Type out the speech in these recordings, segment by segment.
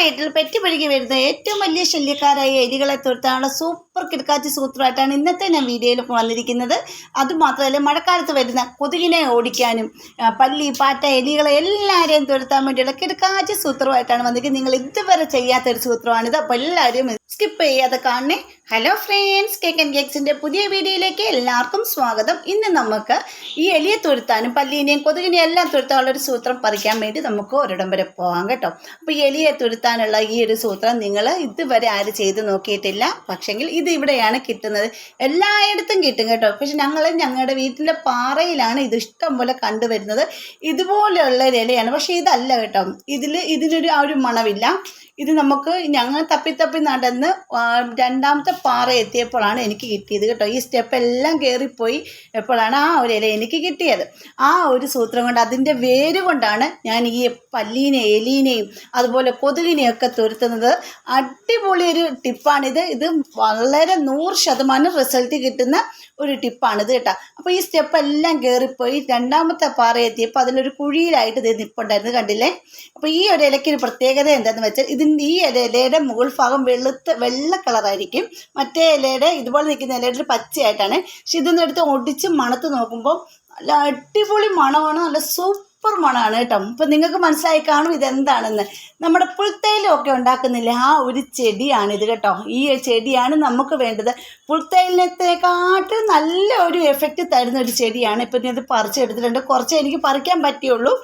വീട്ടിൽ പെറ്റുപിഴുകി വരുന്ന ഏറ്റവും വലിയ ശല്യക്കാരായ എലികളെ തുരത്താനുള്ള സൂപ്പർ കിടക്കാച്ചി സൂത്രമായിട്ടാണ് ഇന്നത്തെ ഞാൻ വീഡിയോയിൽ വന്നിരിക്കുന്നത്. അതുമാത്രമല്ല മഴക്കാലത്ത് വരുന്ന കൊതുകിനെ ഓടിക്കാനും പല്ലി പാറ്റ എലികളെ എല്ലാവരെയും തുരത്താൻ വേണ്ടിയുള്ള കിടക്കാച്ചി സൂത്രമായിട്ടാണ് വന്നിരിക്കുന്നത്. നിങ്ങൾ ഇതുവരെ ചെയ്യാത്തൊരു സൂത്രമാണിത്. അപ്പോൾ എല്ലാവരും സ്കിപ്പ് ചെയ്യാതെ കാണണേ. ഹലോ ഫ്രണ്ട്സ് കേക്ക് ആൻഡ് കേക്സിന്റെ പുതിയ വീഡിയോയിലേക്ക് എല്ലാവർക്കും സ്വാഗതം. ഇന്ന് നമുക്ക് ഈ എലിയെ തുരുത്താനും പല്ലീനെയും കൊതുകിനെയും എല്ലാം തുരുത്താനുള്ള ഒരു സൂത്രം പറിക്കാൻ വേണ്ടി നമുക്ക് ഒരിടം വരെ പോകാം കേട്ടോ. അപ്പോൾ എലിയെ തുരുത്താനുള്ള ഈ ഒരു സൂത്രം നിങ്ങൾ ഇതുവരെ ആരും ചെയ്ത് നോക്കിയിട്ടില്ല. പക്ഷെങ്കിൽ ഇത് ഇവിടെയാണ് കിട്ടുന്നത്. എല്ലായിടത്തും കിട്ടും കേട്ടോ. പക്ഷെ ഞങ്ങൾ ഞങ്ങളുടെ വീട്ടിലെ പാറയിലാണ് ഇത് ഇഷ്ടം പോലെ കണ്ടുവരുന്നത്. ഇതുപോലെയുള്ള ഒരു ഇലയാണ് പക്ഷേ ഇതല്ല കേട്ടോ. ഇതിൽ ഇതിനൊരു ആ ഒരു മണമില്ല. ഇത് നമുക്ക് ഞങ്ങൾ തപ്പി തപ്പി നടന്ന് ആ, രണ്ടാമത്തെ പാറ എത്തിയപ്പോഴാണ് എനിക്ക് കിട്ടിയത് കേട്ടോ. ഈ സ്റ്റെപ്പ് എല്ലാം കയറിപ്പോയി എപ്പോഴാണ് ആ ഒരു ഇല എനിക്ക് കിട്ടിയത്. ആ ഒരു സൂത്രം കൊണ്ട് അതിന്റെ വേര് കൊണ്ടാണ് ഞാൻ ഈ പല്ലീനെ എലീനെയും അതുപോലെ കൊതുകിനെയും ഒക്കെ തുരുത്തുന്നത്. അടിപൊളി ഒരു ടിപ്പാണിത്. ഇത് വളരെ നൂറ് ശതമാനം റിസൾട്ട് കിട്ടുന്ന ഒരു ടിപ്പാണിത് കേട്ടോ. അപ്പോൾ ഈ സ്റ്റെപ്പ് എല്ലാം കയറിപ്പോയി രണ്ടാമത്തെ പാറ എത്തിയപ്പോൾ അതിലൊരു കുഴിയിലായിട്ട് ഇത് നിപ്പുണ്ടായിരുന്നു കണ്ടില്ലേ? അപ്പോൾ ഈ ഒരു ഇലയ്ക്ക് ഒരു പ്രത്യേകത എന്താണെന്ന് വെച്ചാൽ ഇതിന്റെ ഈ ഇല ഇലയുടെ മുകൾ ഭാഗം വെളുത്ത് വെള്ള കളറായിരിക്കും. മറ്റേ ഇലയുടെ ഇതുപോലെ നിൽക്കുന്ന ഇലയുടെ ഒരു പച്ചയായിട്ടാണ്. പക്ഷെ ഇതൊന്നെടുത്ത് ഒടിച്ച് മണത്ത് നോക്കുമ്പോൾ നല്ല അടിപൊളി മണമാണ്. നല്ല സൂപ്പർ മണമാണ് കേട്ടോ. അപ്പം നിങ്ങൾക്ക് മനസ്സിലായി കാണും ഇതെന്താണെന്ന്. നമ്മുടെ പുൽത്തൈലൊക്കെ ഉണ്ടാക്കുന്നില്ലേ? ആ ഒരു ചെടിയാണിത് കേട്ടോ. ഈ ചെടിയാണ് നമുക്ക് വേണ്ടത്. പുൽത്തൈലത്തെക്കാട്ടും നല്ല ഒരു എഫക്റ്റ് തരുന്ന ഒരു ചെടിയാണ്. ഇപ്പം ഇത് പറിച്ചെടുത്തിട്ടുണ്ട്. കുറച്ച് എനിക്ക് പറിക്കാൻ പറ്റിയുള്ളൂ.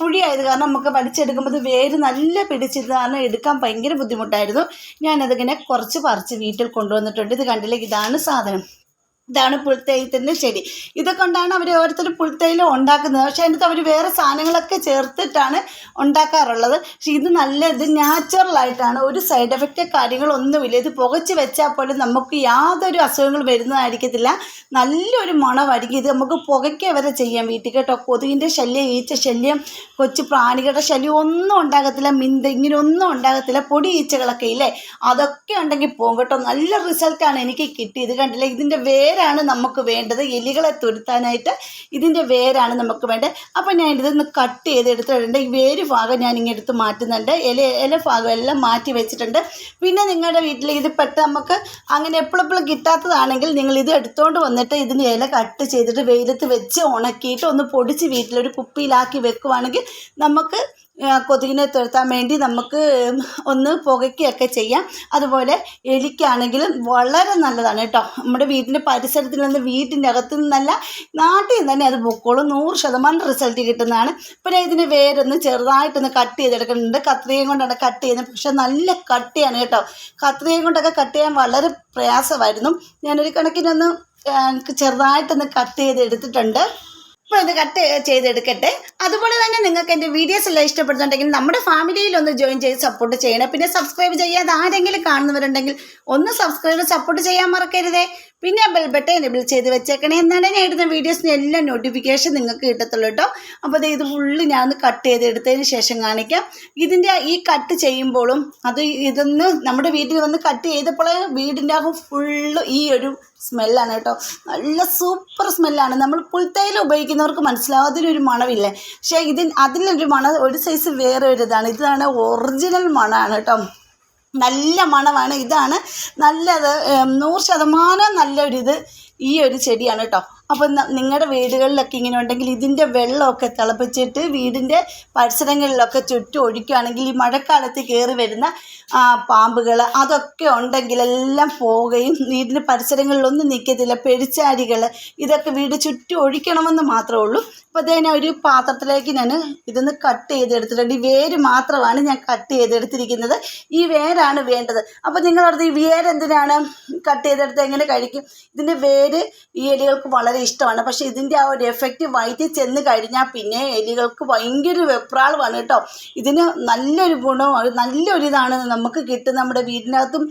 കുഴിയായത് കാരണം നമുക്ക് വലിച്ചെടുക്കുമ്പോൾ വേര് നല്ല പിടിച്ചത് കാരണം എടുക്കാൻ ഭയങ്കര ബുദ്ധിമുട്ടായിരുന്നു. ഞാനതിങ്ങനെ കുറച്ച് പറിച്ച് വീട്ടിൽ കൊണ്ടുവന്നിട്ടുണ്ട്. ഇത് കണ്ടില്ലേ? ഇതാണ് സാധനം. ഇതാണ് പുൽത്തൈലത്തിന്റെ ശരി ഇതുകൊണ്ടാണ് കൊണ്ടാണ് അവർ ഓരോരുത്തർ പുൽത്തൈലം ഉണ്ടാക്കുന്നത്. പക്ഷെ അതിനകത്ത് അവർ വേറെ സാധനങ്ങളൊക്കെ ചേർത്തിട്ടാണ് ഉണ്ടാക്കാറുള്ളത്. പക്ഷെ ഇത് നല്ല ഇത് നാച്ചുറൽ ആയിട്ടാണ്. ഒരു സൈഡ് എഫക്റ്റ് കാര്യങ്ങളൊന്നുമില്ല. ഇത് പുകച്ച് വെച്ചാൽ പോലും നമുക്ക് യാതൊരു അസുഖങ്ങൾ വരുന്നതായിരിക്കത്തില്ല. നല്ലൊരു മണമായിരിക്കും. ഇത് നമുക്ക് പുകയ്ക്ക വരെ ചെയ്യാം വീട്ടിൽ കേട്ടോ. കൊതുകിന്റെ ശല്യം ഈച്ച ശല്യം കൊച്ചു പ്രാണികളുടെ ശല്യം ഒന്നും ഉണ്ടാകത്തില്ല. മിന്ത ഇങ്ങനെ ഒന്നും ഉണ്ടാകത്തില്ല. പൊടി ഈച്ചകളൊക്കെ ഇല്ലേ? അതൊക്കെ ഉണ്ടെങ്കിൽ പോകും കേട്ടോ. നല്ല റിസൾട്ടാണ് എനിക്ക് കിട്ടിയത്. കണ്ടില്ലേ? ഇതിന്റെ വേരാണ് നമുക്ക് വേണ്ടത്. എലികളെ തുരുത്താനായിട്ട് ഇതിന്റെ വേരാണ് നമുക്ക് വേണ്ടത്. അപ്പോൾ ഞാൻ ഇതൊന്ന് കട്ട് ചെയ്ത് എടുത്തിട്ടുണ്ട്. ഈ വേര് ഭാഗം ഞാൻ ഇങ്ങനെ എടുത്ത് മാറ്റുന്നുണ്ട്. ഇല ഇല ഭാഗം എല്ലാം മാറ്റി വെച്ചിട്ടുണ്ട്. പിന്നെ നിങ്ങളുടെ വീട്ടിൽ ഇത് പെട്ട് നമുക്ക് അങ്ങനെ എപ്പോഴെപ്പോഴും കിട്ടാത്തതാണെങ്കിൽ നിങ്ങൾ ഇത് എടുത്തുകൊണ്ട് വന്നിട്ട് ഇതിന് ഇല കട്ട് ചെയ്തിട്ട് വെയിലത്ത് വെച്ച് ഉണക്കിയിട്ട് ഒന്ന് പൊടിച്ച് വീട്ടിലൊരു കുപ്പിയിലാക്കി വെക്കുവാണെങ്കിൽ നമുക്ക് കൊതുകിനെ തുരത്താൻ വേണ്ടി നമുക്ക് ഒന്ന് പുകയ്ക്കുകയൊക്കെ ചെയ്യാം. അതുപോലെ എലിക്കാണെങ്കിലും വളരെ നല്ലതാണ് കേട്ടോ. നമ്മുടെ വീടിന്റെ പരിസരത്തിൽ നിന്ന് വീട്ടിന്റെ അകത്തു നിന്നല്ല നാട്ടിൽ നിന്ന് തന്നെ അത് പൊക്കോളും. നൂറ് ശതമാനം റിസൾട്ട് കിട്ടുന്നതാണ്. പിന്നെ ഇതിന് വേരൊന്ന് ചെറുതായിട്ടൊന്ന് കട്ട് ചെയ്തെടുക്കുന്നുണ്ട്. കത്രികയും കൊണ്ടാണ് കട്ട് ചെയ്യുന്നത്. പക്ഷെ നല്ല കട്ടിയാണ് കേട്ടോ. കത്രികയും കൊണ്ടൊക്കെ കട്ട് ചെയ്യാൻ വളരെ പ്രയാസമായിരുന്നു. ഞാനൊരു കണക്കിനൊന്ന് ചെറുതായിട്ടൊന്ന് കട്ട് ചെയ്ത് എടുത്തിട്ടുണ്ട് അപ്പോൾ ഇത് കട്ട് ചെയ്തെടുക്കട്ടെ. അതുപോലെ തന്നെ നിങ്ങൾക്ക് എന്റെ വീഡിയോസ് എല്ലാം ഇഷ്ടപ്പെടുന്നുണ്ടെങ്കിൽ നമ്മുടെ ഫാമിലിയിൽ ഒന്ന് ജോയിൻ ചെയ്ത് സപ്പോർട്ട് ചെയ്യണം. പിന്നെ സബ്സ്ക്രൈബ് ചെയ്യാതെ ആരെങ്കിലും കാണുന്നവരുണ്ടെങ്കിൽ ഒന്ന് സബ്സ്ക്രൈബ് സപ്പോർട്ട് ചെയ്യാൻ മറക്കരുതേ. പിന്നെ ബട്ടൺ എനേബിൾ ചെയ്ത് വെച്ചേക്കണേ. എന്നാലേ ഞാൻ ഇടുന്ന വീഡിയോസിന് എല്ലാം നോട്ടിഫിക്കേഷൻ നിങ്ങൾക്ക് കിട്ടത്തുള്ളൂ കേട്ടോ. അപ്പോൾ അത് ഇത് ഫുള്ള് ഞാനൊന്ന് കട്ട് ചെയ്തെടുത്തതിന് ശേഷം കാണിക്കാം. ഇതിന്റെ ഈ കട്ട് ചെയ്യുമ്പോഴും അത് ഇതൊന്ന് നമ്മുടെ വീട്ടിൽ വന്ന് കട്ട് ചെയ്തപ്പോൾ വീടിന്റെ അകം ഫുള്ള് ഈ ഒരു സ്മെല്ലാണ് കേട്ടോ. നല്ല സൂപ്പർ സ്മെല്ലാണ് നമ്മൾ പുൽത്തേൽ ഉപയോഗിക്കുന്നവർക്ക് മനസ്സിലാവും അതിനൊരു മണമില്ലേ? പക്ഷേ ഇതിന് അതിലൊരു മണം ഒരു സൈസ് വേറെ ഒരു ഇതാണ് ഇതാണ് ഒറിജിനൽ മണമാണ് കേട്ടോ. നല്ല മണമാണ്. ഇതാണ് നല്ലത് നൂറ് ശതമാനം നല്ലൊരിത് ഈ ഒരു ചെടിയാണ് കേട്ടോ അപ്പം നിങ്ങളുടെ വീടുകളിലൊക്കെ ഇങ്ങനെ ഉണ്ടെങ്കിൽ ഇതിന്റെ വെള്ളമൊക്കെ തിളപ്പിച്ചിട്ട് വീടിന്റെ പരിസരങ്ങളിലൊക്കെ ചുറ്റും ഒഴിക്കുകയാണെങ്കിൽ ഈ മഴക്കാലത്ത് കയറി വരുന്ന പാമ്പുകൾ അതൊക്കെ ഉണ്ടെങ്കിൽ എല്ലാം പോവുകയും വീടിന്റെ പരിസരങ്ങളിലൊന്നും നിൽക്കത്തില്ല പെരിച്ചാരികൾ ഇതൊക്കെ വീട് ചുറ്റും ഒഴിക്കണമെന്ന് മാത്രമേ ഉള്ളൂ. അപ്പോൾ അതേ ഒരു പാത്രത്തിലേക്ക് ഞാൻ ഇതൊന്ന് കട്ട് ചെയ്തെടുത്തിട്ടുണ്ട്. ഈ വേര് മാത്രമാണ് ഞാൻ കട്ട് ചെയ്തെടുത്തിരിക്കുന്നത്. ഈ വേരാണ് വേണ്ടത്. അപ്പോൾ നിങ്ങളടുത്ത് ഈ വേരെന്തിനാണ് കട്ട് ചെയ്തെടുത്ത് എങ്ങനെ കഴിക്കും? ഇതിന്റെ വേര് ഈ എലികൾക്ക് വളരെ ഇഷ്ടമാണ്. പക്ഷേ ഇതിന്റെ ആ ഒരു എഫക്റ്റ് വയറ്റിൽ ചെന്ന് കഴിഞ്ഞാൽ പിന്നെ എലികൾക്ക് ഭയങ്കര വെപ്രാളമാണ് കേട്ടോ. ഇതിന് നല്ലൊരു അത് നല്ലൊരു ഇതാണ് നമുക്ക് കിട്ടും നമ്മുടെ വീടിനകത്തും.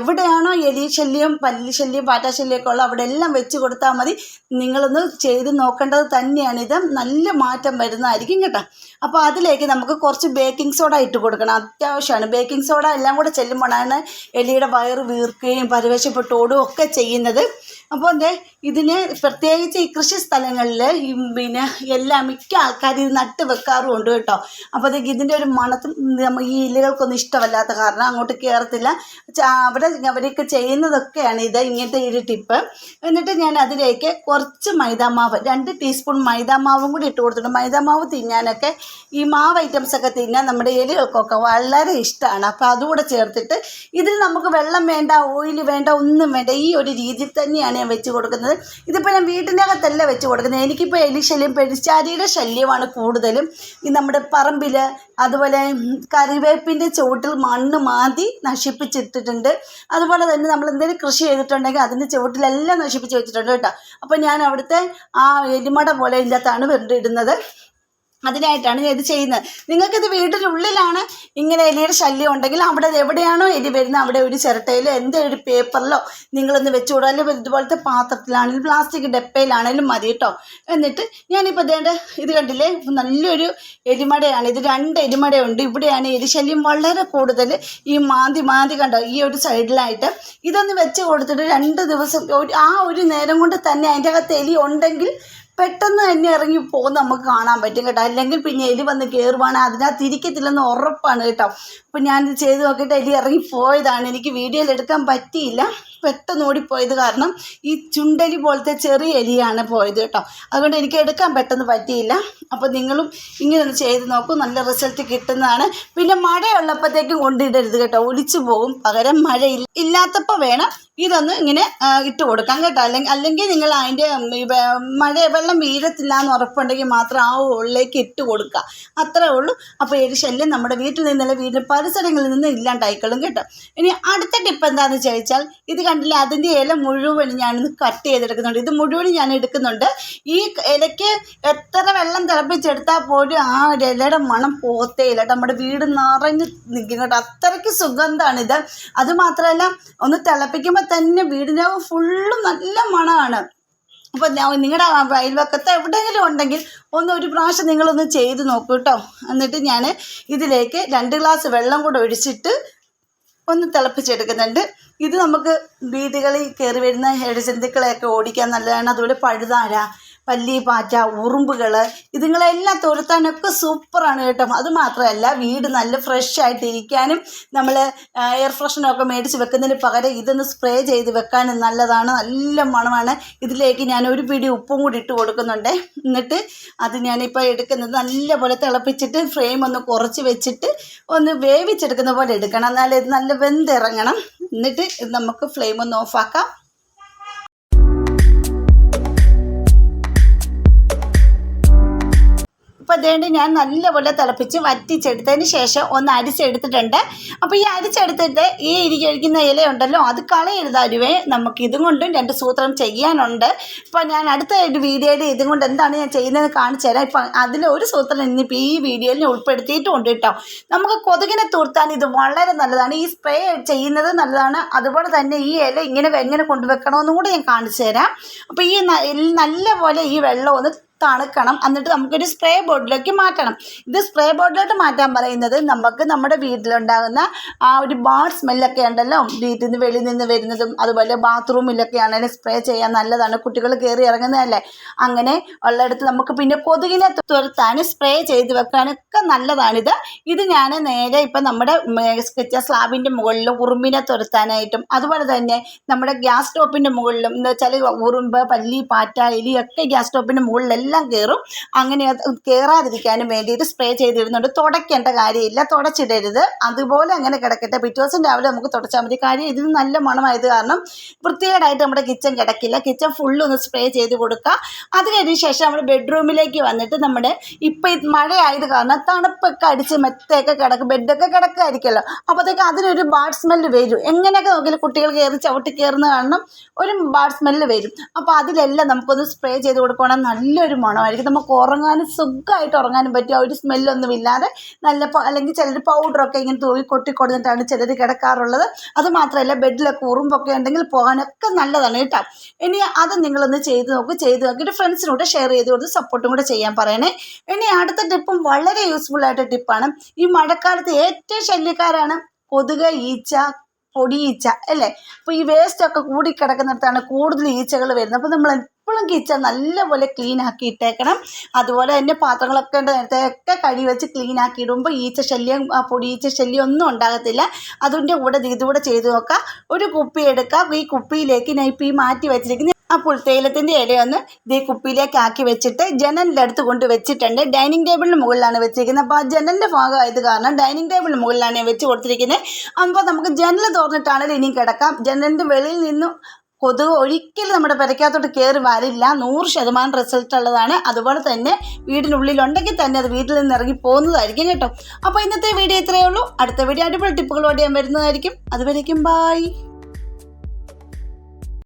എവിടെയാണോ എലി ശല്യം പല്ലി ശല്യം പാറ്റാ ശല്യമൊക്കെ ഉള്ള അവിടെ എല്ലാം വെച്ച് കൊടുത്താൽ മതി. നിങ്ങളൊന്ന് ചെയ്ത് നോക്കേണ്ടത് തന്നെയാണ്. ഇത് നല്ല മാറ്റം വരുന്നതായിരിക്കും കേട്ടോ. അപ്പോൾ അതിലേക്ക് നമുക്ക് കുറച്ച് ബേക്കിംഗ് സോഡ ഇട്ട് കൊടുക്കണം. അത്യാവശ്യമാണ്. ബേക്കിംഗ് സോഡ എല്ലാം കൂടെ ചെല്ലുമ്പോഴാണ് എലിയുടെ വയറ് വീർക്കുകയും പരിവശപ്പെട്ടോടും ഒക്കെ ചെയ്യുന്നത്. അപ്പോൾ എന്തേ ഇതിന് പ്രത്യേകിച്ച് ഈ കൃഷി സ്ഥലങ്ങളിൽ പിന്നെ എല്ലാ മിക്ക ആൾക്കാരും ഇത് നട്ട് വെക്കാറുമുണ്ട് കേട്ടോ. അപ്പോൾ ഇതിന്റെ ഒരു മണത്തിൽ ഈ ഇലകൾക്കൊന്നും ഇഷ്ടമല്ലാത്ത കാരണം അങ്ങോട്ട് കയറത്തില്ല അവിടെ അവരൊക്കെ ചെയ്യുന്നതൊക്കെയാണ് ഇത് ഇങ്ങനത്തെ ഒരു ടിപ്പ്. എന്നിട്ട് ഞാൻ അതിലേക്ക് കുറച്ച് മൈദാമാവ് രണ്ട് ടീസ്പൂൺ മൈദാമാവും കൂടി ഇട്ട് കൊടുത്തിട്ടുണ്ട്. മൈദാമാവ് തിന്നാനൊക്കെ ഈ മാവ് ഐറ്റംസ് ഒക്കെ തിന്നാൻ നമ്മുടെ എലികൾക്കൊക്കെ വളരെ ഇഷ്ടമാണ്. അപ്പോൾ അതുകൂടെ ചേർത്തിട്ട് ഇതിൽ നമുക്ക് വെള്ളം വേണ്ട ഓയിൽ വേണ്ട ഒന്നും വേണ്ട ഈ ഒരു രീതിയിൽ തന്നെയാണ് ഞാൻ വെച്ച് കൊടുക്കുന്നത്. ഇതിപ്പോൾ ഞാൻ വീട്ടിന്റെ അകത്തല്ല വെച്ച് കൊടുക്കുന്നത്. എനിക്കിപ്പോൾ എലി ശല്യം പെരിച്ചാരിയുടെ ശല്യമാണ് കൂടുതലും. ഈ നമ്മുടെ പറമ്പിൽ അതുപോലെ കറിവേപ്പിന്റെ ചുവട്ടിൽ മണ്ണ് മാന്തി നശിപ്പിച്ചിട്ടിട്ടുണ്ട്. അതുപോലെ തന്നെ നമ്മൾ എന്തെങ്കിലും കൃഷി ചെയ്തിട്ടുണ്ടെങ്കിൽ അതിന്റെ ചുവട്ടിലെല്ലാം നശിപ്പിച്ച് വെച്ചിട്ടുണ്ട് കേട്ടോ. അപ്പോൾ ഞാൻ അവിടുത്തെ ആ എലിമട പോലെ ഇതിന്റെ അകത്താണ് ഇടുന്നത്. അതിനായിട്ടാണ് ഇത് ചെയ്യുന്നത്. നിങ്ങൾക്കിത് വീടിനുള്ളിലാണ് ഇങ്ങനെ എലിയുടെ ശല്യം ഉണ്ടെങ്കിൽ അവിടെ എവിടെയാണോ എലി വരുന്നത്? അവിടെ ഒരു ചിരട്ടയിലോ എന്തോ ഒരു പേപ്പറിലോ നിങ്ങളൊന്ന് വെച്ചുകൂടാ അല്ലെങ്കിൽ ഇതുപോലത്തെ പാത്രത്തിലാണെങ്കിലും പ്ലാസ്റ്റിക് ഡപ്പയിലാണെങ്കിലും മതി കേട്ടോ. എന്നിട്ട് ഞാനിപ്പോൾ ഇതേണ്ട ഇത് കണ്ടില്ലേ? നല്ലൊരു എലിമടയാണ്. ഇത് രണ്ട് എലിമടയുണ്ട്. ഇവിടെയാണ് എലിശല്യം വളരെ കൂടുതൽ. ഈ മാന്തി മാന്തി കണ്ടോ? ഈ ഒരു സൈഡിലായിട്ട് ഇതൊന്ന് വെച്ച് കൊടുത്തിട്ട് രണ്ട് ദിവസം ആ ഒരു നേരം കൊണ്ട് തന്നെ അതിന്റെ അകത്ത് എലി ഉണ്ടെങ്കിൽ പെട്ടെന്ന് തന്നെ ഇറങ്ങി പോകുന്ന നമുക്ക് കാണാൻ പറ്റും കേട്ടോ. അല്ലെങ്കിൽ പിന്നെ എലി വന്ന് കയറുവാണെങ്കിൽ അതിനകത്ത് ഇരിക്കത്തില്ലെന്ന് ഉറപ്പാണ് കേട്ടോ. അപ്പം ഇത് ചെയ്ത് നോക്കിയിട്ട് എലി ഇറങ്ങി പോയതാണ്. എനിക്ക് വീഡിയോയിൽ എടുക്കാൻ പറ്റിയില്ല. പെട്ടെന്ന് ഓടിപ്പോയത് കാരണം ഈ ചുണ്ടലി പോലത്തെ ചെറിയ എലിയാണ് പോയത് കേട്ടോ. അതുകൊണ്ട് എനിക്ക് എടുക്കാൻ പെട്ടെന്ന് പറ്റിയില്ല. അപ്പോൾ നിങ്ങളും ഇങ്ങനെ ഒന്ന് ചെയ്ത് നോക്കൂ. നല്ല റിസൾട്ട് കിട്ടുന്നതാണ്. പിന്നെ മഴയുള്ളപ്പോഴത്തേക്കും കൊണ്ടിടരുത് കേട്ടോ. ഒലിച്ചു പോകും. പകരം മഴ ഇല്ല- ഇല്ലാത്തപ്പോൾ വേണം ഇതൊന്ന് ഇങ്ങനെ ഇട്ട് കൊടുക്കാം കേട്ടോ. അല്ലെങ്കിൽ അല്ലെങ്കിൽ നിങ്ങൾ അതിന്റെ മഴ വെള്ളം വീഴത്തില്ല എന്ന് ഉറപ്പുണ്ടെങ്കിൽ മാത്രം ആ ഉള്ളിലേക്ക് ഇട്ട് കൊടുക്കുക. അത്രേ ഉള്ളൂ. അപ്പോൾ ഈ ശല്യം നമ്മുടെ വീട്ടിൽ നിന്നല്ല വീടിന്റെ പരിസരങ്ങളിൽ നിന്ന് ഇല്ലാണ്ടായിക്കളും കേട്ടോ. ഇനി അടുത്ത ടിപ്പ് എന്താണെന്ന് ചോദിച്ചാൽ ഇത് കണ്ടില്ല അതിന്റെ ഇല മുഴുവൻ ഞാനിന്ന് കട്ട് ചെയ്തെടുക്കുന്നുണ്ട്. ഇത് മുഴുവൻ ഞാൻ എടുക്കുന്നുണ്ട്. ഈ ഇലയ്ക്ക് എത്ര വെള്ളം തിളപ്പിച്ചെടുത്താൽ പോലും ആ ഇലയുടെ മണം പോത്തേ ഇല നമ്മുടെ വീട് നിറഞ്ഞ് നിൽക്കും കേട്ടോ. അത്രയ്ക്ക് സുഗന്ധമാണിത് അതുമാത്രമല്ല ഒന്ന് തിളപ്പിക്കുമ്പോൾ തന്നെ വീടിന്റെ ഫുള്ളും നല്ല മണമാണ്. അപ്പോൾ നിങ്ങളുടെ അയൽവക്കത്ത് എവിടെയെങ്കിലും ഉണ്ടെങ്കിൽ ഒന്ന് ഒരു പ്രാവശ്യം നിങ്ങളൊന്ന് ചെയ്ത് നോക്കൂ കേട്ടോ എന്നിട്ട് ഞാൻ ഇതിലേക്ക് രണ്ട് ഗ്ലാസ് വെള്ളം കൂടെ ഒഴിച്ചിട്ട് ഒന്ന് തിളപ്പിച്ചെടുക്കുന്നുണ്ട്. ഇത് നമുക്ക് വീടുകളിൽ കയറി വരുന്ന ഇഴജന്തുക്കളെയൊക്കെ ഓടിക്കാൻ നല്ലതാണ്. അതുപോലെ പഴുതാര പല്ലി പാറ്റ ഉറുമ്പുകൾ ഇതുങ്ങളെല്ലാം തുരത്താനൊക്കെ സൂപ്പറാണ് കേട്ടോ. അത് മാത്രമല്ല വീട് നല്ല ഫ്രഷ് ആയിട്ട് ഇരിക്കാനും നമ്മൾ എയർ ഫ്രഷനൊക്കെ മേടിച്ച് വെക്കുന്നതിന് പകരം ഇതൊന്ന് സ്പ്രേ ചെയ്ത് വെക്കാനും നല്ലതാണ്. നല്ല മണമാണ്. ഇതിലേക്ക് ഞാൻ ഒരു പിടി ഉപ്പും കൂടി ഇട്ട് കൊടുക്കുന്നുണ്ട്. എന്നിട്ട് അത് ഞാനിപ്പോൾ എടുക്കുന്നത് നല്ലപോലെ തിളപ്പിച്ചിട്ട് ഫ്രെയിം ഒന്ന് കുറച്ച് വെച്ചിട്ട് ഒന്ന് വേവിച്ചെടുക്കുന്ന പോലെ എടുക്കണം. എന്നാലേ ഇത് നല്ല വെന്തിറങ്ങണം. എന്നിട്ട് ഇത് നമുക്ക് ഫ്ലെയിം ഒന്ന് ഓഫാക്കാം ഇപ്പോൾ അതേണ്ട ഞാൻ നല്ലപോലെ തിളപ്പിച്ച് വറ്റിച്ചെടുത്തതിന് ശേഷം ഒന്ന് അരിച്ചെടുത്തിട്ടുണ്ട്. അപ്പോൾ ഈ അരിച്ചെടുത്തിട്ട് ഈ ഇരിക്കുന്ന ഇലയുണ്ടല്ലോ അത് കളയരുത് അരുവേ. നമുക്ക് ഇതും കൊണ്ടും രണ്ട് സൂത്രം ചെയ്യാനുണ്ട്. ഇപ്പോൾ ഞാൻ അടുത്ത ഒരു വീഡിയോയിൽ ഇതും കൊണ്ട് എന്താണ് ഞാൻ ചെയ്യുന്നത് കാണിച്ചു തരാം. ഇപ്പം അതിൽ ഒരു സൂത്രം ഇന്നിപ്പോൾ ഈ വീഡിയോയിൽ ഉൾപ്പെടുത്തിയിട്ടുണ്ട് കേട്ടോ. നമുക്ക് കൊതുകിനെ തൂർത്താൻ ഇത് വളരെ നല്ലതാണ്. ഈ സ്പ്രേ ചെയ്യുന്നത് നല്ലതാണ്. അതുപോലെ തന്നെ ഈ ഇല ഇങ്ങനെ എങ്ങനെ കൊണ്ടുവെക്കണമെന്നും കൂടി ഞാൻ കാണിച്ചു തരാം. അപ്പോൾ ഈ നല്ലപോലെ നല്ല പോലെ ഈ വെള്ളം ഒന്ന് തണുക്കണം. എന്നിട്ട് നമുക്കൊരു സ്പ്രേ ബോട്ടിലേക്ക് മാറ്റണം. ഇത് സ്പ്രേ ബോട്ടിലോട്ട് മാറ്റാൻ പറയുന്നത് നമുക്ക് നമ്മുടെ വീട്ടിലുണ്ടാകുന്ന ആ ഒരു ബാഡ് സ്മെല്ലൊക്കെ ഉണ്ടല്ലോ. വീട്ടിൽ നിന്ന് വെളിയിൽ നിന്ന് വരുന്നതും അതുപോലെ ബാത്റൂമിലൊക്കെ ആണെങ്കിലും സ്പ്രേ ചെയ്യാൻ നല്ലതാണ്. കുട്ടികൾ കയറി ഇറങ്ങുന്നതല്ലേ? അങ്ങനെ ഉള്ളിടത്ത് നമുക്ക് പിന്നെ കൊതുകിനെ തുരത്താൻ സ്പ്രേ ചെയ്ത് വെക്കാനൊക്കെ നല്ലതാണിത്. ഇത് ഞാൻ നേരെ ഇപ്പം നമ്മുടെ സ്കെച്ച സ്ലാബിന്റെ മുകളിലും ഉറുമ്പിനെ തുരത്താനായിട്ടും അതുപോലെ തന്നെ നമ്മുടെ ഗ്യാസ് സ്റ്റോപ്പിന്റെ മുകളിലും എന്ന് വെച്ചാൽ ഉറുമ്പ് പല്ലി പാറ്റ എലിയൊക്കെ ഗ്യാസ് സ്റ്റോപ്പിന്റെ മുകളിലെല്ലാം കയറും അങ്ങനെ കയറാതിരിക്കാനും വേണ്ടിയിട്ട് സ്പ്രേ ചെയ്തിടുന്നുണ്ട്. തുടയ്ക്കേണ്ട കാര്യമില്ല. തുടച്ചിടരുത്. അതുപോലെ അങ്ങനെ കിടക്കട്ടെ. പിറ്റേ ദിവസം രാവിലെ നമുക്ക് തുടച്ചാൽ മതി. കാര്യം ഇതിന് നല്ല മണമായത് കാരണം വൃത്തികേടായിട്ട് നമ്മുടെ കിച്ചൺ കിടക്കില്ല. കിച്ചൺ ഫുള്ള് ഒന്ന് സ്പ്രേ ചെയ്ത് കൊടുക്കുക. അത് കഴിഞ്ഞ ശേഷം നമ്മൾ ബെഡ്റൂമിലേക്ക് വന്നിട്ട് നമ്മുടെ ഇപ്പം മഴയായത് കാരണം തണുപ്പൊക്കെ അടിച്ച് മെത്തയൊക്കെ കിടക്കും. ബെഡൊക്കെ കിടക്കുമായിരിക്കുമല്ലോ. അപ്പോഴത്തേക്ക് അതിനൊരു ബാഡ് സ്മെല്ല് വരും. എങ്ങനെയൊക്കെ നോക്കിയാലും കുട്ടികൾ കയറി ചവിട്ടി കയറുന്ന കാരണം ഒരു ബാഡ് സ്മെല്ല് വരും. അപ്പോൾ അതിലെല്ലാം നമുക്കൊന്ന് സ്പ്രേ ചെയ്ത് കൊടുക്കുകയാണെങ്കിൽ നല്ലൊരു മണമായിരിക്കും. നമുക്ക് ഉറങ്ങാനും സുഖമായിട്ട് ഉറങ്ങാനും പറ്റും. ആ ഒരു സ്മെല്ലൊന്നും ഇല്ലാതെ നല്ല അല്ലെങ്കിൽ ചിലർ പൗഡറൊക്കെ ഇങ്ങനെ തൂവി കൊട്ടി കൊടുത്തിട്ടാണ് ചിലർ കിടക്കാറുള്ളത്. അത് മാത്രമല്ല ബെഡിലൊക്കെ ഉറുമ്പൊക്കെ ഉണ്ടെങ്കിൽ പോകാനൊക്കെ നല്ലതാണ് കേട്ടോ. ഇനി അത് നിങ്ങളൊന്ന് ചെയ്ത് നോക്കുക ചെയ്ത് നോക്കിയിട്ട് ഫ്രണ്ട്സിനോട് ഷെയർ ചെയ്ത് കൊടുത്ത് സപ്പോർട്ടും കൂടെ ചെയ്യാൻ പറയണേ. ഇനി അടുത്ത ടിപ്പും വളരെ യൂസ്ഫുൾ ആയിട്ട് ടിപ്പാണ് ഈ മഴക്കാലത്ത് ഏറ്റവും ശല്യക്കാരാണ് കൊതുക് ഈച്ച പൊടിയീച്ച അല്ലേ? അപ്പോൾ ഈ വേസ്റ്റ് ഒക്കെ കൂടി കിടക്കുന്നിടത്താണ് കൂടുതൽ ഈച്ചകൾ വരുന്നത്. അപ്പോൾ നമ്മൾ എപ്പോഴും കിച്ചൺ നല്ലപോലെ ക്ലീൻ ആക്കി ഇട്ടേക്കണം. അതുപോലെ തന്നെ പാത്രങ്ങളൊക്കെ നേരത്തെയൊക്കെ കഴുകി വെച്ച് ക്ലീൻ ആക്കി ഇടുമ്പോൾ ഈച്ച ശല്യം ആ ഈച്ച ശല്യം ഒന്നും ഉണ്ടാകത്തില്ല. അതിന്റെ കൂടെ ഇതുകൂടെ ചെയ്ത് നോക്കാം. ഒരു കുപ്പി എടുക്കാം. ഈ കുപ്പിയിലേക്ക് ഞാൻ ഇപ്പോൾ ഈ മാറ്റി വെച്ചിരിക്കുന്ന ആ പുൽത്തേലത്തിന്റെ ഇലയൊന്ന് ഈ കുപ്പിയിലേക്ക് ആക്കി വെച്ചിട്ട് ജനലിന്റെ അടുത്ത് കൊണ്ട് വെച്ചിട്ടുണ്ട്. ഡൈനിങ് ടേബിളിന് മുകളിലാണ് വെച്ചിരിക്കുന്നത്. അപ്പോൾ ആ ജനലിന്റെ ഭാഗമായത് കാരണം ഡൈനിങ് ടേബിളിന് മുകളിലാണ് വെച്ച് കൊടുത്തിരിക്കുന്നത്. അപ്പോൾ നമുക്ക് ജനൽ തുറന്നിട്ടാണെങ്കിലും ഇനിയും കിടക്കാം. ജനലിന്റെ വെളിയിൽ നിന്നും കൊതുക് ഒരിക്കലും നമ്മുടെ പെരയ്ക്കകത്തോട്ട് കയറി വരില്ല. നൂറ് ശതമാനം റിസൾട്ട് ഉള്ളതാണ്. അതുപോലെ തന്നെ വീടിനുള്ളിലുണ്ടെങ്കിൽ തന്നെ അത് വീട്ടിൽ നിന്ന് ഇറങ്ങി പോകുന്നതായിരിക്കും കേട്ടോ. അപ്പോൾ ഇന്നത്തെ വീഡിയോ ഇത്രയേ ഉള്ളൂ. അടുത്ത വീഡിയോ അടിപൊളി ടിപ്പുകളോടെ ഞാൻ വരുന്നതായിരിക്കും. അതുവരേക്കും ബായ്